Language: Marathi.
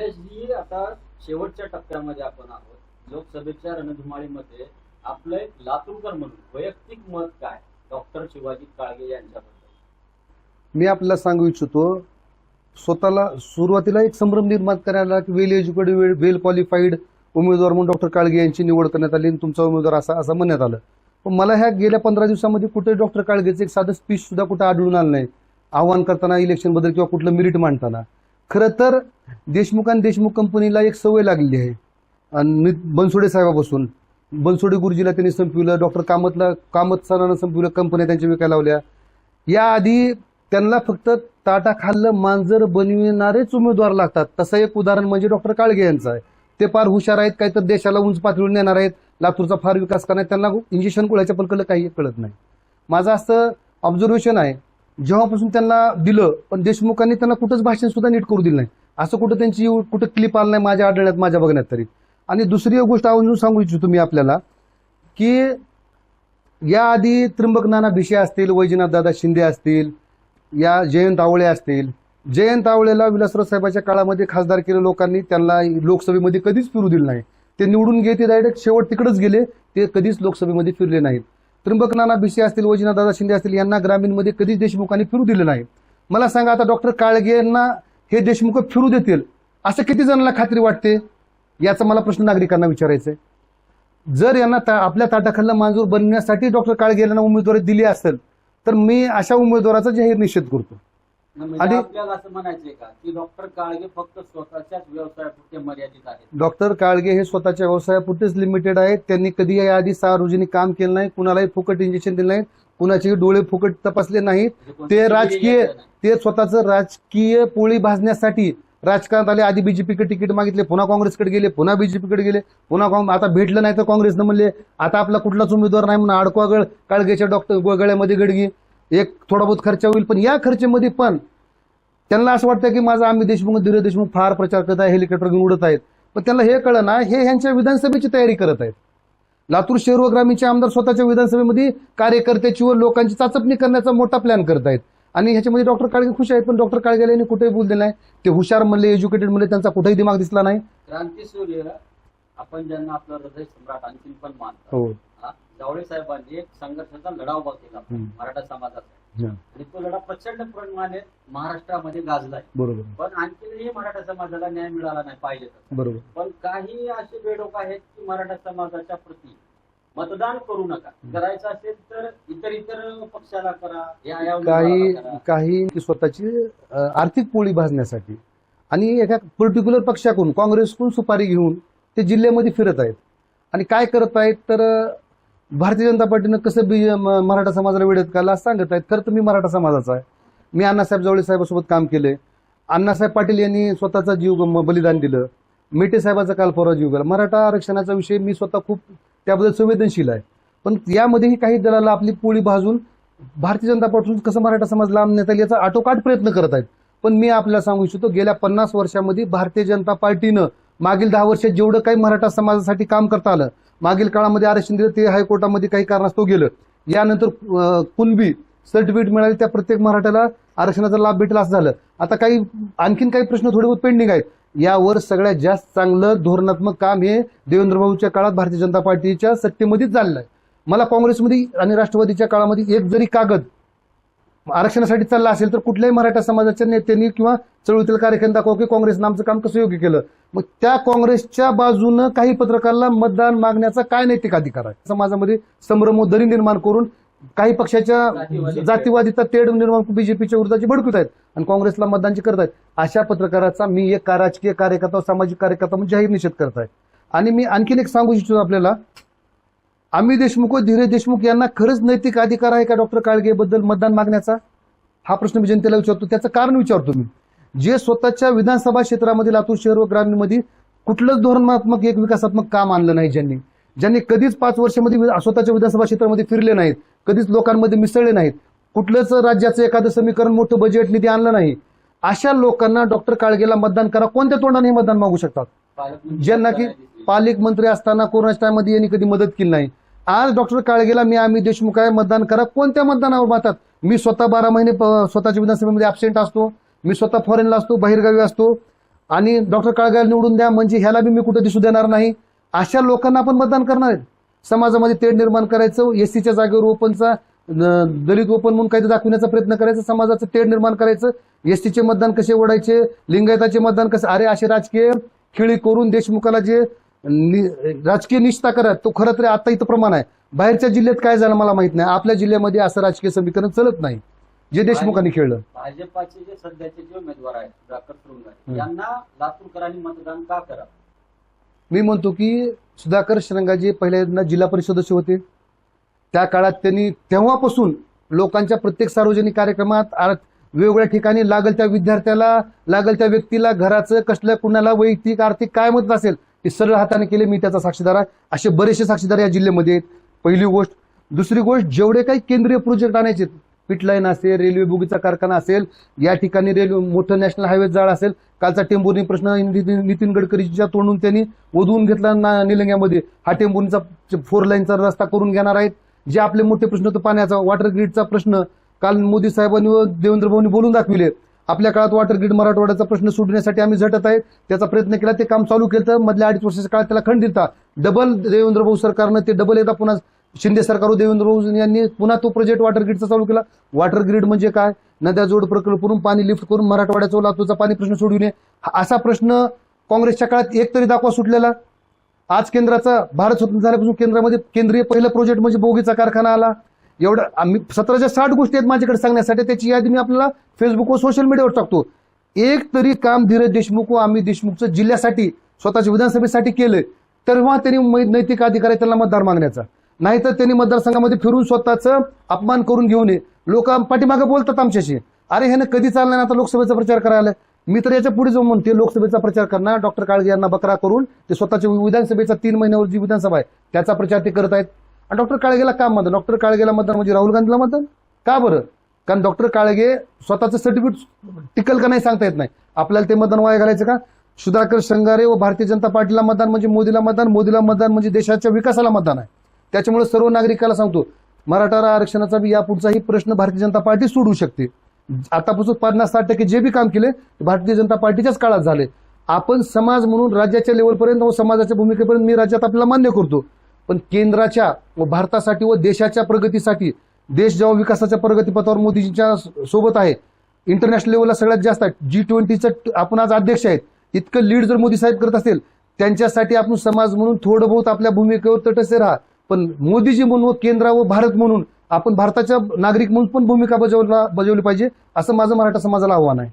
शैलेशजी आता शेवटच्या टप्प्यामध्ये आपण आहोत. लोकसभेच्या रणधुमाळीमध्ये आपलं एक लातूरकर म्हणून वैयक्तिक मत काय? डॉक्टर शिवाजी काळगे यांच्याबद्दल. मी आपल्याला सांगू इच्छितो स्वतःला सुरुवातीला एक संभ्रम निर्माण करायला की वेल एज्युकेटेड वेल वेल क्वालिफाईड उमेदवार म्हणून डॉक्टर काळगे यांची निवड करण्यात आली आणि तुमचा उमेदवार असा असं म्हणण्यात आलं. पण मला ह्या गेल्या पंधरा दिवसामध्ये कुठे डॉक्टर काळगेचं एक साधं स्पीच सुद्धा कुठं आढळून आलं नाही. आव्हान करताना इलेक्शनबद्दल किंवा कुठलं मिरिट मांडताना. खरं तर देशमुख आणि देशमुख कंपनीला एक सवय लागलेली आहे. आणि बनसोडे साहेबापासून. बनसोडे गुरुजीला त्यांनी संपविलं डॉक्टर कामतला कामत सरांना संपविलं कंपन्या त्यांच्या विकायला लावल्या. याआधी त्यांना फक्त ताटा खाल्लं मांजर बनविणारेच उमेदवार लागतात. तसं एक उदाहरण म्हणजे डॉक्टर काळगे यांचं आहे. ते फार हुशार आहेत काही तर देशाला उंच पातळीवर नेणार आहेत. लातूरचा फार विकास करणार त्यांना इंजेक्शन गोळ्याच्या पलकडलं काही कळत नाही. माझं असं ऑब्झर्वेशन आहे जेव्हापासून त्यांना दिलं पण देशमुखांनी त्यांना कुठंच भाषण सुद्धा नीट करू दिलं नाही. असं कुठं त्यांची कुठं क्लिप आलं नाही माझ्या आढळण्यात माझ्या बघण्यात तरी. आणि दुसरी एक गोष्ट अजून सांगू इच्छितो मी आपल्याला की याआधी त्र्यंबक नाना भिशे असतील वैजनाथ दादा शिंदे असतील या जयंत आवळे असतील जयंत आवळेला विलासराव साहेबाच्या काळामध्ये खासदार केले लोकांनी त्यांना लोकसभेमध्ये कधीच फिरू दिलं नाही. ते निवडून घेते ते डायरेक्ट शेवट तिकडेच गेले ते कधीच लोकसभेमध्ये फिरले नाहीत. त्र्यंबक नाना भिसे असतील वैजनाथ दादा शिंदे असतील यांना ग्रामीणमध्ये कधीच देशमुखांनी फिरू दिलं नाही. मला सांगा आता डॉक्टर काळगे यांना हे देशमुख फिरू देतील असं किती जणांना खात्री वाटते? याचा मला प्रश्न नागरिकांना विचारायचा आहे जर यांना ता- आपल्या ताटाखालला मांजूर बनण्यासाठी डॉक्टर काळगे यांना उमेदवारी दिली असेल तर मी अशा उमेदवाराचा जाहीर निषेध करतो. आणि- आपल्याला असं म्हणायचंय का की डॉक्टर काळगे फक्त स्वतःच्याच व्यवसायापुरते मर्यादित आहेत? डॉक्टर काळगे हे स्वतःच्या व्यवसायापुरतेच लिमिटेड आहेत. त्यांनी कधी याआधी सार्वजनिक काम केलं नाही कुणालाही फुकट इंजेक्शन दिलं नाही कुणाचे डोळे फुकट तपासले नाहीत. म्हणजे ते राजकीय. ते स्वतःचं राजकीय पोळी भाजण्यासाठी राजकारणात आले. आधी बीजेपीकडे तिकीट मागितले पुन्हा काँग्रेसकडे गेले पुन्हा बीजेपीकडे गेले पुन्हा काँग- आता भेटलं नाही तर काँग्रेसनं म्हणले आता आपला कुठलाच उमेदवार नाही म्हणून आडकवा गळ काळगेच्या डॉक्टर गळ्यामध्ये गडगी. एक थोडा बहुत खर्च होईल पण या खर्चामध्ये पण त्यांना असं वाटतं की माझा आम्ही देशमुख धीरे देशमुख फार प्रचार करत आहे हेलिकॉप्टर घेऊन उडत आहेत. पण त्यांना हे कळलं ना हे ह्यांच्या विधानसभेची तयारी करत आहेत. लातूर शहर व ग्रामीणचे आमदार स्वतःच्या विधानसभेमध्ये कार्यकर्त्याची व लोकांची चाचपणी करण्याचा मोठा प्लॅन करत आहेत. आणि ह्याच्यामध्ये डॉक्टर काळगे खुश आहेत पण डॉक्टर काळगेला यांनी कुठेही बोलले नाही. ते हुशार म्हणले एज्युकेटेड म्हणले त्यांचा कुठेही दिमाग दिसला नाही. क्रांती सूर्य आपण ज्यांना आपलं हृदय सम्राट आणखीन पण मानतो हो. जावळे साहेबांनी एक संघर्षाचा लढा उभा केला. मराठा समाजाचा. आणि तो लढा प्रचंड प्रमाणे महाराष्ट्रामध्ये गाजलाय. बरोबर. पण आणखीनही मराठा समाजाला न्याय मिळाला नाही पाहिजे. बरोबर. पण काही असे बेडोक आहेत की मराठा समाजाच्या प्रती मतदान करू नका. करायचं असेल तर इतर इतर पक्षाला करा या काही. काही स्वतःची आर्थिक पोळी भाजण्यासाठी. आणि एका पर्टिक्युलर पक्षाकडून काँग्रेसकडून सुपारी घेऊन ते जिल्ह्यामध्ये फिरत आहेत. आणि काय करत आहेत तर भारतीय जनता पार्टीनं कसं बी म- मराठा समाजाला वेळेत काला असं सांगत आहेत. खरं तर मी मराठा समाजाचा आहे. मी अण्णासाहेब जवळे साहेबासोबत काम केले अण्णासाहेब पाटील यांनी स्वतःचा जीव बलिदान दिलं. मेटे साहेबाचा काल परवा जीव गेला. मराठा आरक्षणाचा विषय मी स्वतः खूप त्याबद्दल संवेदनशील आहे. पण यामध्येही काही दलाला आपली पोळी भाजून भारतीय जनता पार्टीतून कसं मराठा समाज लांब नेता येईल याचा आटोकाट प्रयत्न करत आहेत. पण मी आपल्याला सांगू इच्छितो गेल्या पन्नास वर्षामध्ये भारतीय जनता पार्टीनं मागील दहा वर्षात जेवढं काही मराठा समाजासाठी काम करता आलं मागील काळामध्ये आरक्षण दिलं ते हायकोर्टामध्ये काही कारणास्तव गेलं यानंतर कुणबी सर्टिफिकेट मिळाले त्या प्रत्येक मराठ्याला आरक्षणाचा लाभ भेटला असं झालं. आता काही आणखीन काही प्रश्न थोडे बहुत पेंडिंग आहेत. यावर सगळ्यात जास्त चांगलं धोरणात्मक काम हे देवेंद्र बाबूच्या काळात भारतीय जनता पार्टीच्या सत्तेमध्येच झालेलं आहे. मला काँग्रेसमध्ये आणि राष्ट्रवादीच्या काळामध्ये एक जरी कागद आरक्षणासाठी चालला असेल तर कुठल्याही मराठा समाजाच्या नेत्यांनी किंवा चळवळीतील कार्यक्रम दाखवा की काँग्रेसनं आमचं काम कसं योग्य केलं. मग त्या काँग्रेसच्या बाजूनं काही पत्रकाराला मतदान मागण्याचा काय नैतिक अधिकार आहे? समाजामध्ये संभ्रम व दरी निर्माण करून काही पक्षाच्या जातीवादी- जातीवादीचा तेढ निर्माण बीजेपीच्या विरोधाची भडकत आहेत आणि काँग्रेसला मतदानची करत आहेत. अशा पत्रकाराचा मी एक राजकीय कार्यकर्ता सामाजिक कार्यकर्ता म्हणून जाहीर निषेध करत आहे. आणि मी आणखीन एक सांगू इच्छितो आपल्याला आम्ही देशमुख व धीरे देशमुख यांना खरंच नैतिक अधिकार आहे का डॉक्टर काळगेबद्दल मतदान मागण्याचा? हा प्रश्न मी जनतेला विचारतो. त्याचं कारण विचारतो मी. जे स्वतःच्या विधानसभा क्षेत्रामध्ये लातूर शहर व ग्रामीणमध्ये कुठलंच धोरणात्मक एक विकासात्मक काम आणलं नाही ज्यांनी. ज्यांनी कधीच पाच वर्षामध्ये स्वतःच्या विधानसभा क्षेत्रामध्ये फिरले नाहीत कधीच लोकांमध्ये मिसळले नाहीत कुठलंच राज्याचं एखादं समीकरण मोठं बजेट निधी आणलं नाही. अशा लोकांना डॉक्टर काळगेला मतदान करा. कोणत्या तोंडाने हे मतदान मागू शकतात? ज्यांना की दिसली. पालकमंत्री असताना कोरोनाच्या टायमध्ये यांनी कधी मदत केली नाही. आज डॉक्टर काळगेला मी आम्ही देशमुख आहे मतदान करा. कोणत्या मतदानावर मातात मी स्वतः बारा महिने प- स्वतःच्या विधानसभेमध्ये ऍबसेंट असतो. मी स्वतः फॉरेनला असतो बाहेरगावी असतो. आणि डॉक्टर काळगाला निवडून द्या म्हणजे ह्याला बी मी कुठं दिसू देणार नाही. अशा लोकांना आपण मतदान करणार आहेत. समाजामध्ये तेढ निर्माण करायचं एससीच्या जागेवर ओपनचा दलित ओपन म्हणून काहीतरी दाखवण्याचा प्रयत्न करायचा समाजाचं तेढ निर्माण करायचं. एसटीचे मतदान कसे ओढायचे लिंगायताचे मतदान कसे अरे असे राजकीय खेळी करून देशमुखाला जे राजकीय निष्ठा करत तो खरं तरी आता इथं प्रमाण आहे. बाहेरच्या जिल्ह्यात काय झालं मला माहीत नाही. आपल्या जिल्ह्यामध्ये असं राजकीय समीकरण चलत नाही. जे देशमुखांनी खेळलं. भाजपाचे जे सध्याचे जे उमेदवार आहेत. यांना लातूरकरांनी मतदान का करावं मी म्हणतो की सुधाकर श्रंगाजी पहिल्यांदा जिल्हा परिषद सदस्य होते. त्या काळात त्यांनी तेव्हापासून लोकांच्या प्रत्येक सार्वजनिक कार्यक्रमात वेगवेगळ्या ठिकाणी लागल त्या विद्यार्थ्याला लागल त्या व्यक्तीला घराचं कसलं कुणाला वैयक्तिक आर्थिक काय मदत असेल ते सरळ हाताने केले मी त्याचा साक्षीदार आहे. असे बरेचसे साक्षीदार या जिल्ह्यामध्ये आहेत. पहिली गोष्ट दुसरी गोष्ट जेवढे काही केंद्रीय प्रोजेक्ट आणायचे पिटलाईन असेल रेल्वे बुगीचा कारखाना असेल या ठिकाणी रेल्वे मोठं नॅशनल हायवे जाळ असेल कालचा टेंभुर्णी प्रश्न नितीन नितीन गडकरीच्या तोंडून त्यांनी वधवून घेतला ना- निलंग्यामध्ये. हा टेंभुर्णीचा फोर लाईनचा रस्ता करून घेणार आहेत. जे आपले मोठे प्रश्न होते पाण्याचा वॉटर ग्रीडचा प्रश्न काल मोदी साहेबांनी व देवेंद्र भाऊंनी बोलून दाखविले. आपल्या काळात वॉटर ग्रीड मराठवाड्याचा प्रश्न सोडण्यासाठी आम्ही झटत आहे त्याचा प्रयत्न केला ते काम चालू केलं. तर मधल्या अडीच वर्षाच्या काळात त्याला खंड डबल देवेंद्र भाऊ सरकारनं ते डबल एकदा पुन्हा शिंदे सरकार देवेंद्र भाऊ यांनी पुन्हा तो प्रोजेक्ट वॉटर ग्रीडचा चालू केला. वॉटर ग्रीड म्हणजे काय? नद्या जोड प्रकल्प करून पाणी लिफ्ट करून मराठवाड्याचा लातूरचा पाणी प्रश्न सोडविणे. हा असा प्रश्न काँग्रेसच्या काळात एक तरी दाखवा सुटलेला. आज केंद्राचा भारत स्वतंत्र झाल्यापासून केंद्रामध्ये केंद्रीय पहिलं प्रोजेक्ट म्हणजे बोगीचा कारखाना आला. एवढं आम्ही सतराच्या साठ गोष्टी आहेत माझ्याकडे सांगण्यासाठी त्याची यादी मी आपल्याला फेसबुक व सोशल मीडियावर टाकतो. एक तरी काम धीरज देशमुख व आम्ही देशमुखचं जिल्ह्यासाठी स्वतःच्या विधानसभेसाठी केलं तेव्हा त्यांनी मै- नैतिक अधिकार आहे त्यांना मतदार मागण्याचा. नाहीतर त्यांनी मतदारसंघामध्ये फिरून स्वतःचं अपमान करून घेऊ नये लोक पाठीमागे बोलतात आमच्याशी. अरे ह्यानं कधी चाललं आता लोकसभेचा प्रचार करायला? मी तर याच्यापुढे जाऊन म्हणते लोकसभेचा प्रचार करणार डॉक्टर काळगे यांना बकरा करून ते स्वतःच्या विधानसभेचा तीन महिन्यावर जी विधानसभा आहे त्याचा प्रचार ते करत आहेत. आणि डॉक्टर काळगेला का मतदान? डॉक्टर काळगेला मतदान म्हणजे राहुल गांधीला मतदान? का बरं? कारण डॉक्टर काळगे स्वतःचं सर्टिफिकेट टिकल का नाही सांगता येत नाही. आपल्याला ते मतदान वाया घालायचं का? सुधाकर शृंगारे व भारतीय जनता पार्टीला मतदान म्हणजे मोदीला मतदान मोदीला मतदान म्हणजे देशाच्या विकासाला मतदान आहे. त्याच्यामुळे सर्व नागरिकाला सांगतो मराठा आरक्षणाचा बी यापुढचाही प्रश्न भारतीय जनता पार्टी सोडवू शकते. आतापासून पन्नास साठ टक्के जे बी काम केले ते भारतीय जनता पार्टीच्याच काळात झाले. आपण समाज म्हणून राज्याच्या लेवलपर्यंत व समाजाच्या भूमिकेपर्यंत मी राज्यात आपल्याला मान्य करतो. पण केंद्राच्या व भारतासाठी व देशाच्या प्रगतीसाठी देश जेव्हा विकासाच्या प्रगतीपथावर मोदीजींच्या सोबत आहे इंटरनॅशनल लेवलला सगळ्यात जास्त आहे. जी ट्वेंटीचं आपण आज अध्यक्ष आहेत. इतकं लीड जर मोदी साहेब करत असेल त्यांच्यासाठी आपण समाज म्हणून थोडं बहुत आपल्या भूमिकेवर तटस्थ राहा. पण मोदीजी म्हणून व केंद्र व भारत म्हणून आपण भारताच्या नागरिक म्हणून पण भूमिका बजावला बजावली पाहिजे असं माझं मराठा समाजाला आव्हान आहे.